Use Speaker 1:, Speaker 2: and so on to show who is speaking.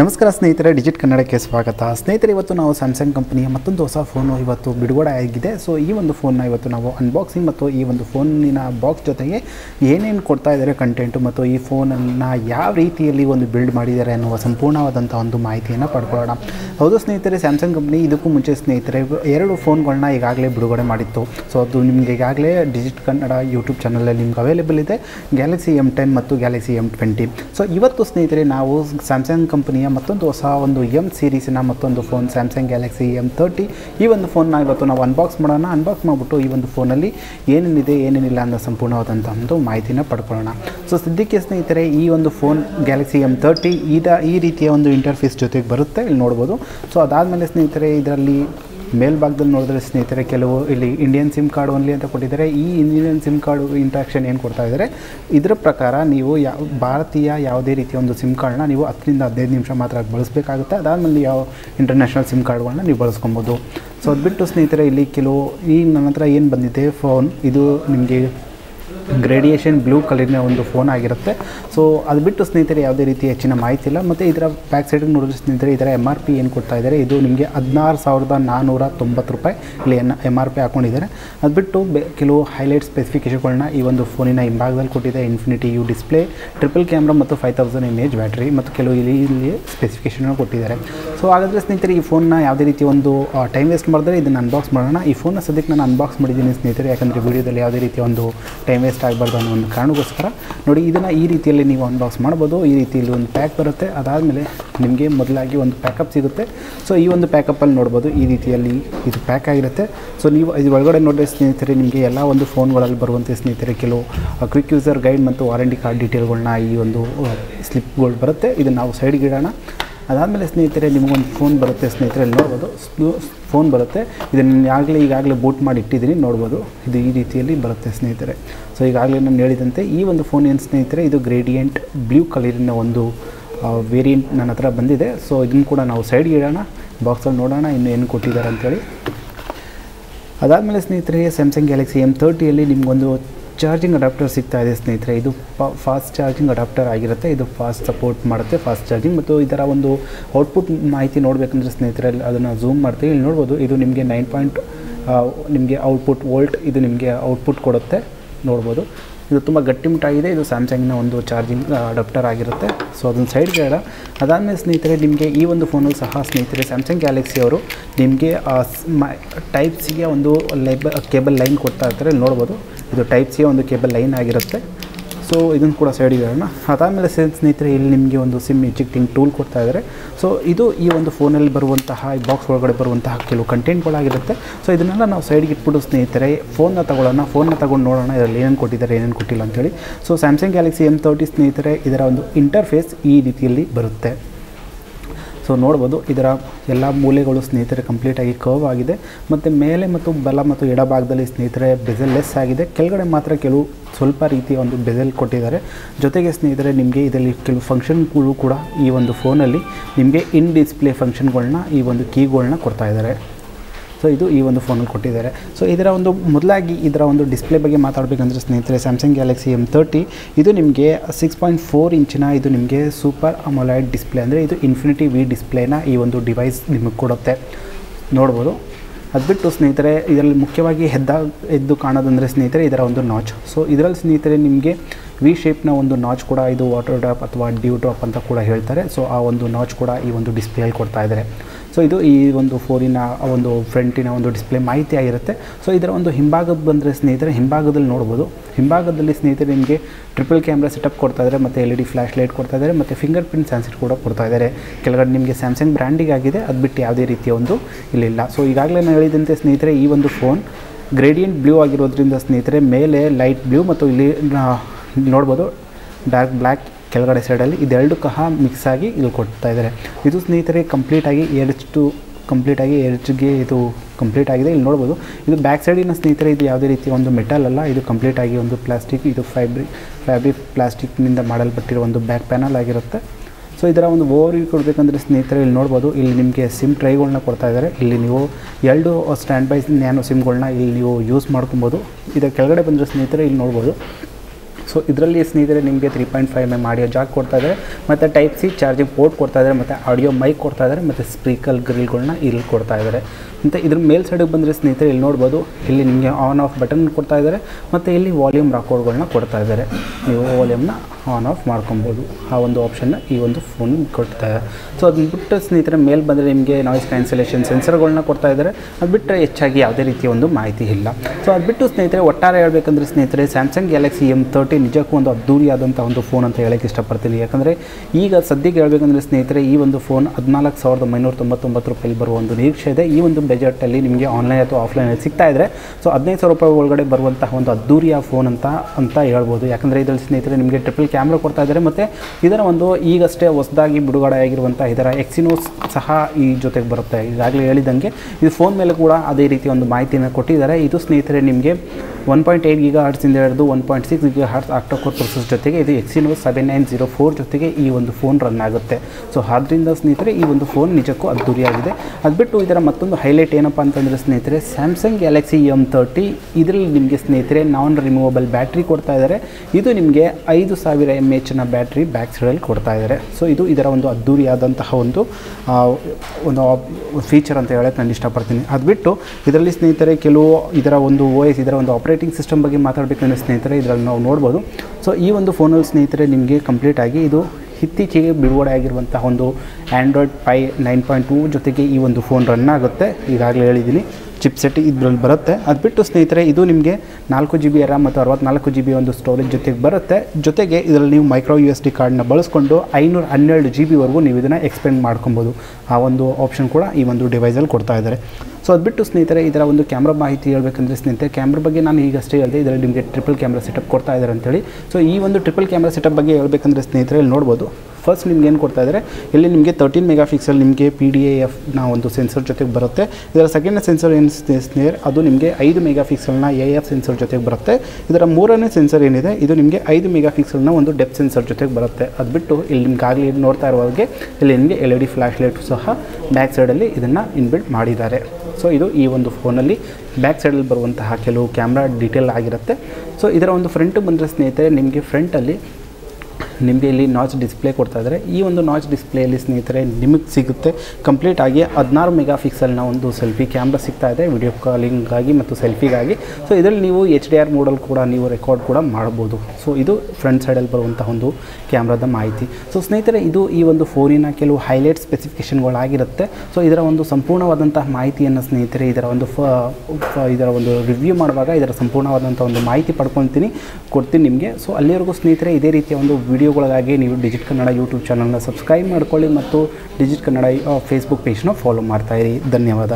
Speaker 1: ನಮಸ್ಕಾರ ಸ್ನೇಹಿತರೆ, ಡಿಜಿಟ್ ಕನ್ನಡಕ್ಕೆ ಸ್ವಾಗತ. ಸ್ನೇಹಿತರೆ, ಇವತ್ತು ನಾವು ಸ್ಯಾಮ್ಸಂಗ್ ಕಂಪನಿಯ ಮತ್ತೊಂದು ಹೊಸ ಫೋನು ಇವತ್ತು ಬಿಡುಗಡೆ ಆಗಿದೆ. ಸೊ ಈ ಒಂದು ಫೋನ್ನ ಇವತ್ತು ನಾವು ಅನ್ಬಾಕ್ಸಿಂಗ್ ಮತ್ತು ಈ ಒಂದು ಫೋನಿನ ಬಾಕ್ಸ್ ಜೊತೆಗೆ ಏನೇನು ಕೊಡ್ತಾ ಇದ್ದಾರೆ ಕಂಟೆಂಟು ಮತ್ತು ಈ ಫೋನನ್ನು ಯಾವ ರೀತಿಯಲ್ಲಿ ಒಂದು ಬಿಲ್ಡ್ ಮಾಡಿದ್ದಾರೆ ಅನ್ನುವ ಸಂಪೂರ್ಣವಾದಂಥ ಒಂದು ಮಾಹಿತಿಯನ್ನು ಪಡ್ಕೊಳ್ಳೋಣ. ಹೌದು ಸ್ನೇಹಿತರೆ ಸ್ಯಾಮ್ಸಂಗ್ ಕಂಪ್ನಿ ಇದಕ್ಕೂ ಮುಂಚೆ ಸ್ನೇಹಿತರೆ, ಎರಡು ಫೋನ್ಗಳನ್ನ ಈಗಾಗಲೇ ಬಿಡುಗಡೆ ಮಾಡಿತ್ತು. ಸೊ ಅದು ನಿಮಗೆ ಈಗಾಗಲೇ ಡಿಜಿಟ್ ಕನ್ನಡ ಯೂಟ್ಯೂಬ್ ಚಾನಲಲ್ಲಿ ನಿಮ್ಗೆ ಅವೈಲೇಬಲ್ ಇದೆ. ಗ್ಯಾಲಕ್ಸಿ ಎಂ ಟೆನ್ ಮತ್ತು ಗ್ಯಾಲಕ್ಸಿ ಎಂ ಟ್ವೆಂಟಿ ಸೊ ಇವತ್ತು ಸ್ನೇಹಿತರೆ, ನಾವು ಸ್ಯಾಮ್ಸಂಗ್ ಕಂಪನಿಯ ಮತ್ತೊಂದು ಹೊಸ ಒಂದು ಎಂ ಸೀರೀಸಿನ ಮತ್ತೊಂದು phone Samsung Galaxy M thirty ಈ ಒಂದು ಫೋನ್ನ ಇವತ್ತು ನಾವು ಅನ್ಬಾಕ್ಸ್ ಮಾಡೋಣ. ಅನ್ಬಾಕ್ಸ್ ಮಾಡಿಬಿಟ್ಟು ಈ ಒಂದು ಫೋನಲ್ಲಿ ಏನೇನಿದೆ, ಏನೇನಿಲ್ಲ ಅನ್ನೋ ಸಂಪೂರ್ಣವಾದಂಥ ಒಂದು ಮಾಹಿತಿನ ಪಡ್ಕೊಳ್ಳೋಣ. ಸೊ ಸದ್ಯಕ್ಕೆ ಸ್ನೇಹಿತರೆ, ಈ ಒಂದು ಫೋನ್ ಗ್ಯಾಲಕ್ಸಿ ಎಂ ತರ್ಟಿ ಈ ರೀತಿಯ ಒಂದು ಇಂಟರ್ಫೇಸ್ ಜೊತೆಗೆ ಬರುತ್ತೆ, ಇಲ್ಲಿ ನೋಡ್ಬೋದು. ಸೊ ಅದಾದಮೇಲೆ ಸ್ನೇಹಿತರೆ, ಇದರಲ್ಲಿ ಮೇಲ್ಭಾಗದಲ್ಲಿ ನೋಡಿದ್ರೆ ಸ್ನೇಹಿತರೆ, ಕೆಲವು ಇಲ್ಲಿ ಇಂಡಿಯನ್ ಸಿಮ್ ಕಾರ್ಡ್ ಓನ್ಲಿ ಅಂತ ಕೊಟ್ಟಿದ್ದಾರೆ. ಈ ಇಂಡಿಯನ್ ಸಿಮ್ ಕಾರ್ಡ್ ಇಂಟ್ರಾಕ್ಷನ್ ಏನು ಕೊಡ್ತಾ ಇದ್ದಾರೆ? ಇದರ ಪ್ರಕಾರ ನೀವು ಯಾವ ಭಾರತೀಯ ಯಾವುದೇ ರೀತಿಯ ಒಂದು ಸಿಮ್ ಕಾರ್ಡ್ನ ನೀವು ಹತ್ತರಿಂದ ಹದಿನೈದು ನಿಮಿಷ ಮಾತ್ರ ಬಳಸಬೇಕಾಗುತ್ತೆ. ಅದಾದಮೇಲೆ ಯಾವ ಇಂಟರ್ನ್ಯಾಷನಲ್ ಸಿಮ್ ಕಾರ್ಡ್ಗಳನ್ನ ನೀವು ಬಳಸ್ಕೊಬೋದು. ಸೊ ಅದು ಬಿಟ್ಟು ಸ್ನೇಹಿತರೆ, ಇಲ್ಲಿ ಕೆಲವು ಈ ನನ್ನ ಹತ್ರ ಏನು ಬಂದಿದೆ ಫೋನ್ ಇದು ನಿಮಗೆ ಗ್ರೇಡಿಯೇಷನ್ ಬ್ಲೂ ಕಲರಿನ ಒಂದು ಫೋನ್ ಆಗಿರುತ್ತೆ. ಸೊ ಅದು ಬಿಟ್ಟು ಸ್ನೇಹಿತರೆ ಯಾವುದೇ ರೀತಿ ಹೆಚ್ಚಿನ ಮಾಹಿತಿ ಇಲ್ಲ. ಮತ್ತು ಇದರ ಬ್ಯಾಕ್ ಸೈಡ್ ನೋಡಿದ್ರೆ ಸ್ನೇಹಿತರೆ ಇದರ ಎಂ ಆರ್ ಪಿ ಏನು ಕೊಡ್ತಾ ಇದ್ದಾರೆ. ಇದು ನಿಮಗೆ ಹದಿನಾರು ಸಾವಿರದ ನಾನ್ನೂರ ತೊಂಬತ್ತು ರೂಪಾಯಿ ಇಲ್ಲಿ ಎನ್ ಎಂ ಆರ್ ಪಿ ಹಾಕೊಂಡಿದ್ದಾರೆ. ಅದು ಬಿಟ್ಟು ಬೆ, ಕೆಲವು ಹೈಲೈಟ್ ಸ್ಪೆಸಿಫಿಕೇಷನ್ಗಳನ್ನ ಈ ಒಂದು ಫೋನಿನ ಹಿಂಭಾಗದಲ್ಲಿ ಕೊಟ್ಟಿದೆ. Infinity U display triple camera ಮತ್ತು ಫೈವ್ ತೌಸಂಡ್ ಎಂ ಬ್ಯಾಟ್ರಿ ಮತ್ತು ಕೆಲವು ಇಲ್ಲಿ ಇಲ್ಲಿ ಸ್ಪೆಸಿಫಿಕೇಷನ್ ಕೊಟ್ಟಿದ್ದಾರೆ. ಸೊ ಹಾಗಾದರೆ ಸ್ನೇಹಿತರೆ, ಈ ಫೋನ್ನ ಯಾವುದೇ ರೀತಿ ಒಂದು ಟೈಮ್ ವೇಸ್ಟ್ ಮಾಡಿದ್ರೆ ಇದನ್ನು ಅನ್ಬಾಕ್ಸ್ ಮಾಡೋಣ. ಈ ಫೋನ್ನ ಸದ್ಯಕ್ಕೆ ನಾನು ಅನ್ಬಾಕ್ಸ್ ಮಾಡಿದ್ದೀನಿ ಸ್ನೇಹಿತರೆ, ಯಾಕಂದರೆ ವೀಡಿಯೋದಲ್ಲಿ ಯಾವುದೇ ರೀತಿ ಒಂದು ಟೈಮ್ ವೇಸ್ಟ್ ಆಗಬಾರ್ದು ಅನ್ನೋ ಒಂದು ಕಾರಣಕ್ಕೋಸ್ಕರ. ನೋಡಿ, ಇದನ್ನು ಈ ರೀತಿಯಲ್ಲಿ ನೀವು ಅನ್ಬಾಕ್ಸ್ ಮಾಡ್ಬೋದು ಈ ರೀತಿಯಲ್ಲಿ ಒಂದು ಪ್ಯಾಕ್ ಬರುತ್ತೆ. ಅದಾದಮೇಲೆ ನಿಮಗೆ ಮೊದಲಾಗಿ ಒಂದು ಪ್ಯಾಕಪ್ ಸಿಗುತ್ತೆ. ಸೊ ಈ ಒಂದು ಪ್ಯಾಕಪ್ಪಲ್ಲಿ ನೋಡ್ಬೋದು, ಈ ರೀತಿಯಲ್ಲಿ ಇದು ಪ್ಯಾಕ್ ಆಗಿರುತ್ತೆ. ಸೊ ನೀವು ಇದು ಒಳಗಡೆ ನೋಡಿದ್ರೆ ಸ್ನೇಹಿತರೆ, ನಿಮಗೆ ಎಲ್ಲ ಒಂದು ಫೋನ್ಗಳಲ್ಲಿ ಬರುವಂತೆ ಸ್ನೇಹಿತರೆ, ಕೆಲವು ಕ್ವಿಕ್ ಯೂಸರ್ ಗೈಡ್ ಮತ್ತು ವಾರಂಟಿ ಕಾರ್ಡ್ ಡೀಟೇಲ್ಗಳನ್ನ ಈ ಒಂದು ಸ್ಲಿಪ್ಗಳು ಬರುತ್ತೆ. ಇದನ್ನು ನಾವು ಸೈಡ್ಗೆ ಇಡೋಣ. ಅದಾದಮೇಲೆ ಸ್ನೇಹಿತರೆ, ನಿಮಗೊಂದು ಫೋನ್ ಬರುತ್ತೆ ಸ್ನೇಹಿತರೆ, ನೋಡ್ಬೋದು. ಫೋನ್ ಬರುತ್ತೆ. ಇದನ್ನು ಆಗಲೇ ಈಗಾಗಲೇ ಬೂಟ್ ಮಾಡಿ ಇಟ್ಟಿದ್ದೀನಿ, ನೋಡ್ಬೋದು. ಇದು ಈ ರೀತಿಯಲ್ಲಿ ಬರುತ್ತೆ ಸ್ನೇಹಿತರೆ. ಸೊ ಈಗಾಗಲೇ ನಾನು ಹೇಳಿದಂತೆ, ಈ ಒಂದು ಫೋನ್ ಏನು ಸ್ನೇಹಿತರೆ, ಇದು ಗ್ರೇಡಿಯಂಟ್ ಬ್ಲೂ ಕಲರಿನ ಒಂದು ವೇರಿಯಂಟ್ ನನ್ನ ಹತ್ರ ಬಂದಿದೆ. ಸೊ ಇದನ್ನು ಕೂಡ ನಾವು ಸೈಡ್ಗೆ ಇಡೋಣ ಬಾಕ್ಸಲ್ಲಿ ನೋಡೋಣ, ಇನ್ನು ಏನು ಕೊಟ್ಟಿದ್ದಾರೆ ಅಂತೇಳಿ. ಅದಾದಮೇಲೆ ಸ್ನೇಹಿತರೆ ಸ್ಯಾಮ್ಸಂಗ್ ಗ್ಯಾಲಕ್ಸಿ ಎಂ ಥರ್ಟಿಯಲ್ಲಿ ನಿಮಗೊಂದು ಚಾರ್ಜಿಂಗ್ ಅಡಾಪ್ಟರ್ ಸಿಗ್ತಾ ಇದೆ ಸ್ನೇಹಿತರೆ. ಇದು ಫಾಸ್ಟ್ ಚಾರ್ಜಿಂಗ್ ಅಡಾಪ್ಟರ್ ಆಗಿರುತ್ತೆ. ಇದು ಫಾಸ್ಟ್ ಸಪೋರ್ಟ್ ಮಾಡುತ್ತೆ, ಫಾಸ್ಟ್ ಚಾರ್ಜಿಂಗ್. ಮತ್ತು ಇದರ ಒಂದು ಔಟ್ಪುಟ್ ಮಾಹಿತಿ ನೋಡಬೇಕಂದ್ರೆ ಸ್ನೇಹಿತರೆ ಅದನ್ನು ಝೂಮ್ ಮಾಡ್ತೀವಿ. ಇಲ್ಲಿ ನೋಡ್ಬೋದು, ಇದು ನಿಮಗೆ ನೈನ್ ಪಾಯಿಂಟ್ ನಿಮಗೆ ಔಟ್ಪುಟ್ ವೋಲ್ಟ್, ಇದು ನಿಮಗೆ ಔಟ್ಪುಟ್ ಕೊಡುತ್ತೆ. ನೋಡ್ಬೋದು. ಇದು ತುಂಬ ಗಟ್ಟಿಮುಟ್ಟಾಗಿದೆ ಇದು ಸ್ಯಾಮ್ಸಂಗ್ನ ಒಂದು ಚಾರ್ಜಿಂಗ್ ಅಡಾಪ್ಟರ್ ಆಗಿರುತ್ತೆ. ಸೊ ಅದನ್ನು ಸೈಡ್ಗೆ ಬೇಡ ಅದಾದಮೇಲೆ ಸ್ನೇಹಿತರೆ, ನಿಮಗೆ ಈ ಒಂದು ಫೋನಲ್ಲಿ ಸಹ ಸ್ನೇಹಿತರೆ ಸ್ಯಾಮ್ಸಂಗ್ ಗ್ಯಾಲಕ್ಸಿ ಅವರು ನಿಮಗೆ ಟೈಪ್ ಸಿಗೆ ಒಂದು ಲೈಬ್ ಕೇಬಲ್ ಲೈನ್ ಕೊಡ್ತಾ ಇರ್ತಾರೆ. ನೋಡ್ಬೋದು. ಇದು ಟೈಪ್ ಸಿ ಒಂದು ಕೇಬಲ್ ಲೈನ್ ಆಗಿರುತ್ತೆ. ಸೊ ಇದನ್ನು ಕೂಡ ಸೈಡ್ ಇಡೋಣ ಅದಾದಮೇಲೆ ಸ್ನೇಹಿತರೆ, ಇಲ್ಲಿ ನಿಮಗೆ ಒಂದು ಸಿಮ್ ಇಜೆಕ್ಟಿಂಗ್ ಟೂಲ್ ಕೊಡ್ತಾ ಇದ್ದಾರೆ ಸೊ ಇದು ಈ ಒಂದು ಫೋನಲ್ಲಿ ಬರುವಂತಹ, ಈ ಬಾಕ್ಸ್ ಒಳಗಡೆ ಬರುವಂತಹ ಕೆಲವು ಕಂಟೆಂಟ್ಗಳಾಗಿರುತ್ತೆ ಸೊ ಇದನ್ನೆಲ್ಲ ನಾವು ಸೈಡ್ಗೆ ಇಟ್ಬಿಟ್ಟು ಸ್ನೇಹಿತರೆ ಫೋನ್ನ ತಗೊಳ್ಳೋಣ ಫೋನ್ನ ತಗೊಂಡು ನೋಡೋಣ, ಇದರಲ್ಲಿ ಏನೇನು ಕೊಟ್ಟಿದ್ದಾರೆ, ಏನೇನು ಕೊಟ್ಟಿಲ್ಲ ಅಂತೇಳಿ. So Samsung Galaxy M thirty ಸ್ನೇಹಿತರೆ, ಇದರ ಒಂದು ಇಂಟರ್ಫೇಸ್ ಈ ರೀತಿಯಲ್ಲಿ ಬರುತ್ತೆ. ಸೊ ನೋಡ್ಬೋದು, ಇದರ ಎಲ್ಲ ಮೂಲೆಗಳು ಸ್ನೇಹಿತರೆ ಕಂಪ್ಲೀಟಾಗಿ ಕರ್ವ್ ಆಗಿದೆ. ಮತ್ತು ಮೇಲೆ ಮತ್ತು ಬಲ ಮತ್ತು ಎಡಭಾಗದಲ್ಲಿ ಸ್ನೇಹಿತರೆ ಬೆಜಲ್ ಲೆಸ್ ಆಗಿದೆ. ಕೆಳಗಡೆ ಮಾತ್ರ ಕೆಲವು ಸ್ವಲ್ಪ ರೀತಿಯ ಒಂದು ಬೆಜಲ್ ಕೊಟ್ಟಿದ್ದಾರೆ. ಜೊತೆಗೆ ಸ್ನೇಹಿತರೆ, ನಿಮಗೆ ಇದರಲ್ಲಿ ಕೆಲವು ಫಂಕ್ಷನ್ಗಳು ಕೂಡ ಈ ಒಂದು ಫೋನಲ್ಲಿ ನಿಮಗೆ ಇನ್ ಡಿಸ್ಪ್ಲೇ ಫಂಕ್ಷನ್ಗಳನ್ನ ಈ ಒಂದು ಕೀಗಳನ್ನ ಕೊಡ್ತಾ ಇದ್ದಾರೆ. ಸೊ ಇದು ಈ ಒಂದು ಫೋನಲ್ಲಿ ಕೊಟ್ಟಿದ್ದಾರೆ. ಸೊ ಇದರ ಒಂದು ಮೊದಲಾಗಿ ಇದರ ಒಂದು ಡಿಸ್ಪ್ಲೇ ಬಗ್ಗೆ ಮಾತಾಡಬೇಕಂದ್ರೆ ಸ್ನೇಹಿತರೆ ಸ್ಯಾಮ್ಸಂಗ್ ಗ್ಯಾಲಕ್ಸಿ ಎಂ ತರ್ಟಿ ಇದು ನಿಮಗೆ ಸಿಕ್ಸ್ ಪಾಯಿಂಟ್ ಫೋರ್ ಇಂಚಿನ ಇದು ನಿಮಗೆ ಸೂಪರ್ ಅಮೊಲೈಡ್ ಡಿಸ್ಪ್ಲೇ ಅಂದರೆ ಇದು ಇನ್ಫಿನಿಟಿ ವಿ ಡಿಸ್ಪ್ಲೇನ ಈ ಒಂದು ಡಿವೈಸ್ ನಿಮಗೆ ಕೊಡುತ್ತೆ. ನೋಡ್ಬೋದು. ಅದು ಬಿಟ್ಟು ಸ್ನೇಹಿತರೆ, ಇದರಲ್ಲಿ ಮುಖ್ಯವಾಗಿ ಹೆದ್ದ, ಎದ್ದು ಕಾಣೋದಂದರೆ ಸ್ನೇಹಿತರೆ ಇದರ ಒಂದು ನಾಚ್ ಸೊ ಇದರಲ್ಲಿ ಸ್ನೇಹಿತರೆ ನಿಮಗೆ ವಿ ಶೇಪ್ನ ಒಂದು ನಾಚ್ ಕೂಡ ಇದು ವಾಟರ್ ಡ್ರಾಪ್ ಅಥವಾ ಡ್ಯೂ ಡ್ರಾಪ್ ಅಂತ ಕೂಡ ಹೇಳ್ತಾರೆ. ಸೊ ಆ ಒಂದು ನಾಚ್ ಕೂಡ ಈ ಒಂದು ಡಿಸ್ಪ್ಲೇಯಲ್ಲಿ ಕೊಡ್ತಾ ಇದ್ದಾರೆ. ಸೊ ಇದು ಈ ಒಂದು ಫೋನಿನ ಒಂದು ಫ್ರಂಟಿನ ಒಂದು ಡಿಸ್ಪ್ಲೇ ಮಾಹಿತಿ ಆಗಿರುತ್ತೆ. ಸೊ ಇದರ ಒಂದು ಹಿಂಭಾಗಕ್ಕೆ ಬಂದರೆ ಸ್ನೇಹಿತರೆ, ಹಿಂಭಾಗದಲ್ಲಿ ನೋಡ್ಬೋದು. ಹಿಂಭಾಗದಲ್ಲಿ ಸ್ನೇಹಿತರೆ ನಿಮಗೆ ಟ್ರಿಪಲ್ ಕ್ಯಾಮ್ರಾ ಸೆಟಪ್ ಕೊಡ್ತಾ ಇದ್ದಾರೆ ಮತ್ತು L E D flash light ಕೊಡ್ತಾ ಇದ್ದಾರೆ ಮತ್ತು ಫಿಂಗರ್ ಪ್ರಿಂಟ್ ಸೆನ್ಸರ್ ಕೂಡ ಕೊಡ್ತಾ ಇದ್ದಾರೆ ಕೆಳಗಡೆ ನಿಮಗೆ ಸ್ಯಾಮ್ಸಂಗ್ ಬ್ರ್ಯಾಂಡಿಗಾಗಿದೆ ಅದು ಬಿಟ್ಟು ಯಾವುದೇ ರೀತಿಯ ಒಂದು ಇಲ್ಲಿಲ್ಲ ಸೊ ಈಗಾಗಲೇ ನಾನು ಹೇಳಿದಂತೆ ಸ್ನೇಹಿತರೆ, ಈ ಒಂದು ಫೋನ್ ಗ್ರೇಡಿಯಂಟ್ ಬ್ಲೂ ಆಗಿರೋದ್ರಿಂದ ಸ್ನೇಹಿತರೆ, ಮೇಲೆ ಲೈಟ್ ಬ್ಲೂ ಮತ್ತು ಇಲ್ಲಿ ನೋಡ್ಬೋದು ಡಾರ್ಕ್ ಬ್ಲ್ಯಾಕ್ ಕೆಳಗಡೆ ಸೈಡಲ್ಲಿ ಇದೆರಡು ಕಹ ಮಿಕ್ಸ್ ಆಗಿ ಇಲ್ಲಿ ಕೊಡ್ತಾ ಇದ್ದಾರೆ ಇದು ಸ್ನೇಹಿತರೆ ಕಂಪ್ಲೀಟಾಗಿ ಎರಡು ಕಂಪ್ಲೀಟಾಗಿ ಎಡ್ಜ್ಗೆ ಇದು ಕಂಪ್ಲೀಟ್ ಆಗಿದೆ. ಇಲ್ಲಿ ನೋಡ್ಬೋದು, ಇದು ಬ್ಯಾಕ್ ಸೈಡಿನ ಸ್ನೇಹಿತರೆ ಇದು ಯಾವುದೇ ರೀತಿಯ ಒಂದು ಮೆಟಲ್ ಅಲ್ಲ, ಇದು ಕಂಪ್ಲೀಟಾಗಿ ಒಂದು ಪ್ಲಾಸ್ಟಿಕ್ ಇದು ಫ್ಯಾಬ್ರಿಕ್ ಫ್ಯಾಬ್ರಿಕ್ ಪ್ಲಾಸ್ಟಿಕ್ನಿಂದ ಮಾಡಲ್ಪಟ್ಟಿರೋ ಒಂದು ಬ್ಯಾಕ್ ಪ್ಯಾನಲ್ ಆಗಿರುತ್ತೆ. ಸೊ ಇದರ ಒಂದು ಓವರ್ ವ್ಯೂ ಕೊಡಬೇಕಂದ್ರೆ ಸ್ನೇಹಿತರೆ ಇಲ್ಲಿ ನೋಡ್ಬೋದು, ಇಲ್ಲಿ ನಿಮಗೆ ಸಿಮ್ ಟ್ರೈಗಳನ್ನ ಕೊಡ್ತಾ ಇದ್ದಾರೆ ಇಲ್ಲಿ ನೀವು ಎರಡು ಸ್ಟ್ಯಾಂಡ್ ಬೈ ನ್ಯಾನೋ ಸಿಮ್ಗಳನ್ನ ಇಲ್ಲಿ ನೀವು ಯೂಸ್ ಮಾಡ್ಕೊಬೋದು. ಇದರ ಕೆಳಗಡೆ ಬಂದರೆ ಸ್ನೇಹಿತರೆ ಇಲ್ಲಿ ನೋಡ್ಬೋದು ಸೊ ಇದರಲ್ಲಿ ಸ್ನೇಹಿತರೆ, ನಿಮಗೆ three point five M audio jack ಕೊಡ್ತಾ ಇದ್ದಾರೆ ಮತ್ತು ಟೈಪ್ ಸಿ ಚಾರ್ಜಿಂಗ್ ಪೋರ್ಟ್ ಕೊಡ್ತಾ ಇದ್ದಾರೆ ಮತ್ತು ಆಡಿಯೋ ಮೈಕ್ ಕೊಡ್ತಾ ಇದ್ದಾರೆ ಮತ್ತು ಸ್ಪೀಕರ್ ಗ್ರಿಲ್ಗಳನ್ನ ಇಲ್ಲಿ ಕೊಡ್ತಾ ಇದ್ದಾರೆ ಮತ್ತು ಇದ್ರ ಮೇಲ್ ಸೈಡಿಗೆ ಬಂದರೆ ಸ್ನೇಹಿತರೆ, ಇಲ್ಲಿ ನೋಡ್ಬೋದು, ಇಲ್ಲಿ ನಿಮಗೆ ಆನ್ ಆಫ್ ಬಟನ್ ಕೊಡ್ತಾ ಇದ್ದಾರೆ ಮತ್ತು ಇಲ್ಲಿ ವಾಲ್ಯೂಮ್ ರಾಕೋಡ್ಗಳನ್ನ ಕೊಡ್ತಾ ಇದ್ದಾರೆ ನೀವು ವಾಲ್ಯೂಮ್ನ ಆನ್ ಆಫ್ ಮಾಡ್ಕೊಬೋದು. ಆ ಒಂದು ಆಪ್ಷನ್ನ ಈ ಒಂದು ಫೋನ್ ಕೊಡ್ತಾ. ಸೊ ಅದನ್ನ ಬಿಟ್ಟು ಸ್ನೇಹಿತರೆ, ಮೇಲ್ ಬಂದರೆ ನಿಮಗೆ ನಾಯ್ಸ್ ಕ್ಯಾನ್ಸಲೇಷನ್ ಸೆನ್ಸರ್ಗಳನ್ನ ಕೊಡ್ತಾ ಇದ್ದಾರೆ. ಅದು ಬಿಟ್ಟರೆ ಹೆಚ್ಚಾಗಿ ಯಾವುದೇ ರೀತಿಯ ಒಂದು ಮಾಹಿತಿ ಇಲ್ಲ. ಸೊ ಅದು ಬಿಟ್ಟು ಸ್ನೇಹಿತರೆ, ಒಟ್ಟಾರೆ ಹೇಳಬೇಕಂದ್ರೆ ಸ್ನೇಹಿತರೆ ಸ್ಯಾಮ್ಸಂಗ್ ಗ್ಯಾಲಕ್ಸಿ ಎಂ ತರ್ಟಿ ನಿಜಕ್ಕೂ ಒಂದು ಅದ್ದೂರಿಯಾದಂಥ ಒಂದು ಫೋನ್ ಅಂತ ಹೇಳೋಕ್ಕೆ ಇಷ್ಟಪಡ್ತೀನಿ. ಯಾಕಂದರೆ ಈಗ ಸದ್ಯಕ್ಕೆ ಹೇಳಬೇಕಂದ್ರೆ ಸ್ನೇಹಿತರೆ, ಈ ಒಂದು ಫೋನ್ ಹದಿನಾಲ್ಕು ಸಾವಿರದ ಒಂಬೈನೂರ ತೊಂಬತ್ತೊಂಬತ್ತು ರೂಪಾಯಿ ಬರುವ ಒಂದು ನಿರೀಕ್ಷೆ ಇದೆ. ಈ ಒಂದು ಬಜೆಟಲ್ಲಿ ನಿಮಗೆ ಆನ್ಲೈನ್ ಅಥವಾ ಆಫ್ಲೈನಲ್ಲಿ ಸಿಗ್ತಾ ಇದ್ದರೆ ಸೊ ಹದಿನೈದು ಸಾವಿರ ರೂಪಾಯಿ ಒಳಗಡೆ ಬರುವಂತಹ ಒಂದು ಅದ್ದೂರಿಯ ಫೋನ್ ಅಂತ ಅಂತ ಹೇಳ್ಬೋದು. ಯಾಕಂದರೆ ಇದರಲ್ಲಿ ಸ್ನೇಹಿತರೆ, ನಿಮಗೆ ಟ್ರಿಪಲ್ ಕ್ಯಾಮ್ರಾ ಕೊಡ್ತಾ ಇದ್ದಾರೆ. ಮತ್ತು ಇದರ ಒಂದು ಈಗಷ್ಟೇ ಹೊಸದಾಗಿ ಬಿಡುಗಡೆ ಆಗಿರುವಂಥ ಇದರ ಎಕ್ಸಿನೋಸ್ ಸಹ ಈ ಜೊತೆಗೆ ಬರುತ್ತೆ. ಈಗಾಗಲೇ ಹೇಳಿದಂಗೆ ಇದು ಫೋನ್ ಮೇಲೆ ಕೂಡ ಅದೇ ರೀತಿ ಒಂದು ಮಾಹಿತಿಯನ್ನು ಕೊಟ್ಟಿದ್ದಾರೆ. ಇದು ಸ್ನೇಹಿತರೆ, ನಿಮಗೆ ಒನ್ ಪಾಯಿಂಟ್ ಏಯ್ಟ್ ಗಿಗಾ ಹಾರ್ಟ್ಸಿಂದ ಹಿಡಿದು one point six giga hertz octa core process ಜೊತೆಗೆ ಇದು Exynos seven nine zero four ಜೊತೆಗೆ ಈ ಒಂದು ಫೋನ್ ರನ್ ಆಗುತ್ತೆ. ಸೊ ಆದ್ದರಿಂದ ಸ್ನೇಹಿತರೆ, ಈ ಒಂದು ಫೋನ್ ನಿಜಕ್ಕೂ ಅದ್ದೂರಿಯಾಗಿದೆ ಅದು ಬಿಟ್ಟು ಇದರ ಮತ್ತೊಂದು ಹೈಲೈಟ್ ಏನಪ್ಪ ಅಂತಂದರೆ ಸ್ನೇಹಿತರೆ ಸ್ಯಾಮ್ಸಂಗ್ ಗ್ಯಾಲಕ್ಸಿ ಎಂ ತರ್ಟಿ ಇದರಲ್ಲಿ ನಿಮಗೆ ಸ್ನೇಹಿತರೆ ನಾನ್ ರಿಮೂವಬಲ್ ಬ್ಯಾಟ್ರಿ ಕೊಡ್ತಾ ಇದ್ದಾರೆ. ಇದು ನಿಮಗೆ ಐದು ಸಾವಿರ ಎಂ ಎಚ್ನ ಬ್ಯಾಟ್ರಿ ಬ್ಯಾಕ್ ಸೈಡಲ್ಲಿ ಕೊಡ್ತಾ ಇದ್ದಾರೆ. ಸೊ ಇದು ಇದರ ಒಂದು ಅದ್ಧೂರಿಯಾದಂತಹ ಒಂದು ಒಂದು ಫೀಚರ್ ಅಂತ ಹೇಳಕ್ಕೆ ನಾನು ಇಷ್ಟಪಡ್ತೀನಿ. ಅದು ಬಿಟ್ಟು ಇದರಲ್ಲಿ ಸ್ನೇಹಿತರೆ ಕೆಲವು ಇದರ ಒಂದು ಓ ಎಸ್ ಇದರ ಒಂದು ಆಪ್ರೇಟಿಂಗ್ ಸಿಸ್ಟಮ್ ಬಗ್ಗೆ ಮಾತಾಡಬೇಕಂದ್ರೆ ಸ್ನೇಹಿತರೆ ಇದರಲ್ಲಿ ನಾವು ನೋಡ್ಬೋದು. ಸೊ ಈ ಒಂದು ಫೋನಲ್ಲಿ ಸ್ನೇಹಿತರೆ ನಿಮಗೆ ಕಂಪ್ಲೀಟ್ ಆಗಿ ಇದು ಇತ್ತೀಚೆಗೆ ಬಿಡುಗಡೆ ಆಗಿರುವಂತಹ ಒಂದು Android pie nine point two ಜೊತೆಗೆ ಈ ಒಂದು ಫೋನ್ ರನ್ ಆಗುತ್ತೆ. ಈಗಾಗಲೇ ಹೇಳಿದ್ದೀನಿ. ಚಿಪ್ಸೆಟ್ ಇದ್ರಲ್ಲಿ ಬರುತ್ತೆ. ಅದು ಬಿಟ್ಟು ಸ್ನೇಹಿತರೆ, ಇದು ನಿಮಗೆ ನಾಲ್ಕು ಜಿ ಬಿ ರ್ಯಾಮ್ ಮತ್ತು ಅರವತ್ನಾಲ್ಕು ಜಿ ಬಿ ಒಂದು ಸ್ಟೋರೇಜ್ ಜೊತೆಗೆ ಬರುತ್ತೆ. ಜೊತೆಗೆ ಇದರಲ್ಲಿ ನೀವು ಮೈಕ್ರೋ ಯು ಎಸ್ ಡಿ ಕಾರ್ಡ್ನ ಬಳಸ್ಕೊಂಡು ಐನೂರ ಹನ್ನೆರಡು ಜಿ ಬಿವರೆಗೂ ನೀವು ಇದನ್ನು ಎಕ್ಸ್ಪೆಂಡ್ ಮಾಡ್ಕೊಬೋದು. ಆ ಒಂದು ಆಪ್ಷನ್ ಕೂಡ ಈ ಒಂದು ಡಿವೈಸಲ್ಲಿ ಕೊಡ್ತಾ ಇದ್ದಾರೆ. ಸೊ ಅದು ಬಿಟ್ಟು ಸ್ನೇಹಿತರೆ ಇದರ ಒಂದು ಕ್ಯಾಮ್ರಾ ಮಾಹಿತಿ ಹೇಳಬೇಕಂದ್ರೆ ಸ್ನೇಹಿತರೆ ಕ್ಯಾಮ್ರಾ ಬಗ್ಗೆ ನಾನು ಈಗಷ್ಟೇ ಹೇಳಿದೆ, ಇದರಲ್ಲಿ ನಿಮಗೆ ಟ್ರಿಪಲ್ ಕ್ಯಾಮ್ರಾ ಸೆಟಪ್ ಕೊಡ್ತಾ ಇದ್ದಾರೆ ಅಂತೇಳಿ. ಸೊ ಈ ಒಂದು ಟ್ರಿಪಲ್ ಕ್ಯಾಮ್ರಾ ಸೆಟಪ್ ಬಗ್ಗೆ ಹೇಳಬೇಕಂದ್ರೆ ಸ್ನೇಹಿತರೆ, ಇಲ್ಲಿ ನೋಡ್ಬೋದು. ಫಸ್ಟ್ ನಿಮ್ಗೆ ಏನು ಕೊಡ್ತಾ ಇದ್ದಾರೆ? ಇಲ್ಲಿ ನಿಮಗೆ ತರ್ಟೀನ್ ಮೆಗಾ ಪಿಕ್ಸೆಲ್ ನಿಮಗೆ ಪಿ ಡಿ ಎ ಎಫ್ನ ಒಂದು ಸೆನ್ಸರ್ ಜೊತೆಗೆ ಬರುತ್ತೆ. ಇದರ ಸೆಕೆಂಡ್ ಸೆನ್ಸರ್ ಏನು ಸ್ನೇಹಿತರೆ, ಅದು ನಿಮಗೆ ಐದು ಮೆಗಾ ಪಿಕ್ಸೆಲ್ನ ಎ ಎಫ್ ಸೆನ್ಸರ್ ಜೊತೆಗೆ ಬರುತ್ತೆ. ಇದರ ಮೂರನೇ ಸೆನ್ಸರ್ ಏನಿದೆ? ಇದು ನಿಮಗೆ ಐದು ಮೆಗಾ ಪಿಕ್ಸೆಲ್ನ ಒಂದು ಡೆಪ್ ಸೆನ್ಸರ್ ಜೊತೆಗೆ ಬರುತ್ತೆ. ಅದು ಬಿಟ್ಟು ಇಲ್ಲಿ ನಿಮ್ಗೆ ಆಗಲಿ ನೋಡ್ತಾ ಇರುವಾಗೆ, ಇಲ್ಲಿ ನಿಮಗೆ L E D flash light ಸಹ ಬ್ಯಾಕ್ ಸೈಡಲ್ಲಿ ಇದನ್ನು ಇನ್ಬಿಲ್ಟ್ ಮಾಡಿದ್ದಾರೆ. ಸೊ ಇದು ಈ ಒಂದು ಫೋನಲ್ಲಿ ಬ್ಯಾಕ್ ಸೈಡಲ್ಲಿ ಬರುವಂತಹ ಕೆಲವು ಕ್ಯಾಮ್ರಾ ಡೀಟೇಲ್ ಆಗಿರುತ್ತೆ. ಸೊ ಇದರ ಒಂದು ಫ್ರಂಟ್ ಬಂದರೆ ಸ್ನೇಹಿತರೆ, ನಿಮಗೆ ಫ್ರಂಟಲ್ಲಿ ನಿಮಗೆ ಇಲ್ಲಿ ನಾಚ್ ಡಿಸ್ಪ್ಲೇ ಕೊಡ್ತಾ ಇದ್ದಾರೆ ಈ ಒಂದು ನಾಚ್ ಡಿಸ್ಪ್ಲೇಯಲ್ಲಿ ಸ್ನೇಹಿತರೆ, ನಿಮಗೆ ಸಿಗುತ್ತೆ. ಕಂಪ್ಲೀಟ್ ಆಗಿ ಹದಿನಾರು ಮೆಗಾ ಪಿಕ್ಸೆಲ್ನ ಒಂದು ಸೆಲ್ಫಿ ಕ್ಯಾಮ್ರಾ ಸಿಗ್ತಾ ಇದೆ ವಿಡಿಯೋ ಕಾಲಿಂಗಾಗಿ ಮತ್ತು ಸೆಲ್ಫಿಗಾಗಿ ಸೊ ಇದರಲ್ಲಿ ನೀವು ಎಚ್ ಡಿ ಆರ್ ಮೋಡಲ್ ಕೂಡ ನೀವು ರೆಕಾರ್ಡ್ ಕೂಡ ಮಾಡ್ಬೋದು. ಸೊ ಇದು ಫ್ರಂಟ್ ಸೈಡಲ್ಲಿ ಬರುವಂಥ ಒಂದು ಕ್ಯಾಮ್ರಾದ ಮಾಹಿತಿ. ಸೊ ಸ್ನೇಹಿತರೆ, ಇದು ಈ ಒಂದು ಫೋನಿನ ಕೆಲವು ಹೈಲೈಟ್ ಸ್ಪೆಸಿಫಿಕೇಷನ್ಗಳಾಗಿರುತ್ತೆ ಸೊ ಇದರ ಒಂದು ಸಂಪೂರ್ಣವಾದಂತಹ ಮಾಹಿತಿಯನ್ನು ಸ್ನೇಹಿತರೆ, ಇದರ ಒಂದು ಇದರ ಒಂದು ರಿವ್ಯೂ ಮಾಡುವಾಗ ಇದರ ಸಂಪೂರ್ಣವಾದಂಥ ಒಂದು ಮಾಹಿತಿ ಪಡ್ಕೊತೀನಿ ಕೊಡ್ತೀನಿ ನಿಮಗೆ. ಸೊ ಅಲ್ಲಿವರೆಗೂ ಸ್ನೇಹಿತರೆ, ಇದೇ ರೀತಿಯ ಒಂದು ವಿಡಿಯೋಗಳಿಗಾಗಿ ನೀವು ಡಿಜಿಟ್ ಕನ್ನಡ ಯೂಟ್ಯೂಬ್ ಚಾನಲ್ನ ಸಬ್ಸ್ಕ್ರೈಬ್ ಮಾಡ್ಕೊಳ್ಳಿ ಮತ್ತು ಡಿಜಿಟ್ ಕನ್ನಡ ಫೇಸ್ಬುಕ್ ಪೇಜ್ನ ಫಾಲೋ ಮಾಡ್ತಾಯಿರಿ ಧನ್ಯವಾದ.